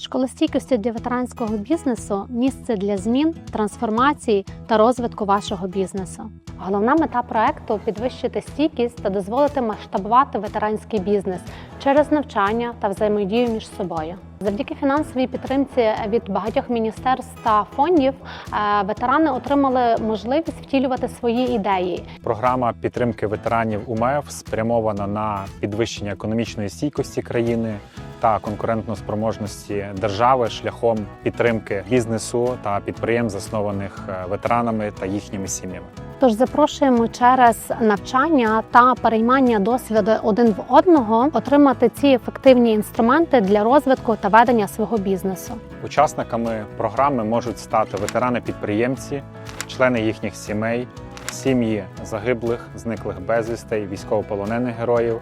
Школа стійкості для ветеранського бізнесу місце для змін, трансформації та розвитку вашого бізнесу. Головна мета проекту підвищити стійкість та дозволити масштабувати ветеранський бізнес через навчання та взаємодію між собою. Завдяки фінансовій підтримці від багатьох міністерств та фондів е, ветерани отримали можливість втілювати свої ідеї. Програма підтримки ветеранів УМЕФ спрямована на підвищення економічної стійкості країни та конкурентноспроможності держави шляхом підтримки бізнесу та підприємств, заснованих е, ветеранами та їхніми сім'ями. Тож запрошуємо через навчання та переймання досвіду один в одного отримати ці ефективні інструменти для розвитку та ведення свого бізнесу. Учасниками програми можуть стати ветерани-підприємці, члени їхніх сімей, сім'ї загиблих, зниклих безвістей, військовополонених героїв,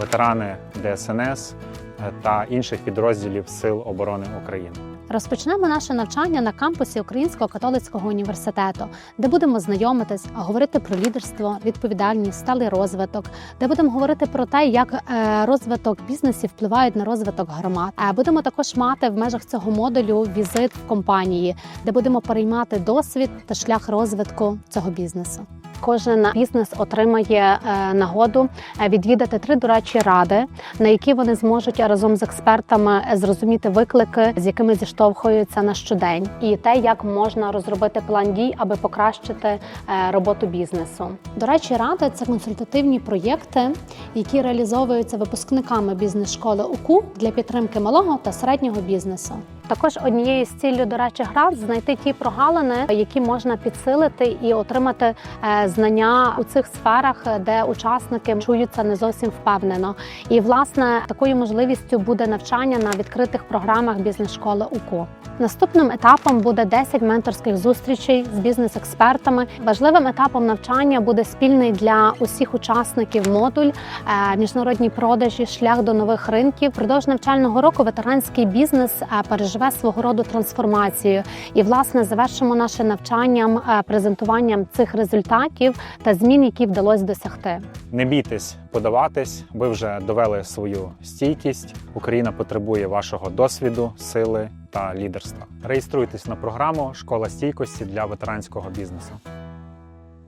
ветерани ДСНС та інших підрозділів Сил оборони України. Розпочнемо наше навчання на кампусі Українського католицького університету, де будемо знайомитись, говорити про лідерство, відповідальність, сталий розвиток, де будемо говорити про те, як е, розвиток бізнесів впливають на розвиток громад. Будемо також мати в межах цього модулю візит в компанії, де будемо переймати досвід та шлях розвитку цього бізнесу. Кожен бізнес отримає е, нагоду е, відвідати три дорадчі ради, на які вони зможуть разом з експертами зрозуміти виклики, з якими зіштовхуються на щодень, і те, як можна розробити план дій, аби покращити е, роботу бізнесу. До речі, ради це консультативні проєкти, які реалізовуються випускниками бізнес-школи УКУ для підтримки малого та середнього бізнесу. Також однією з ціллю дорадчих рад знайти ті прогалини, які можна підсилити і отримати е, знання у цих сферах, де учасники чуються не зовсім впевнено. І власне такою можливістю буде навчання на відкритих програмах бізнес-школи УКУ. Наступним етапом буде 10 менторських зустрічей з бізнес-експертами. Важливим етапом навчання буде спільний для усіх учасників модуль, е, міжнародні продажі, шлях до нових ринків. Продовж навчального року ветеранський бізнес е, переживе свого роду трансформацію. І власне завершимо наше навчанням е, презентуванням цих результатів та змін, які вдалося досягти. Не бійтесь подаватись, ви вже довели свою стійкість. Україна потребує вашого досвіду, сили та лідерства. Реєструйтесь на програму Школа стійкості для ветеранського бізнесу.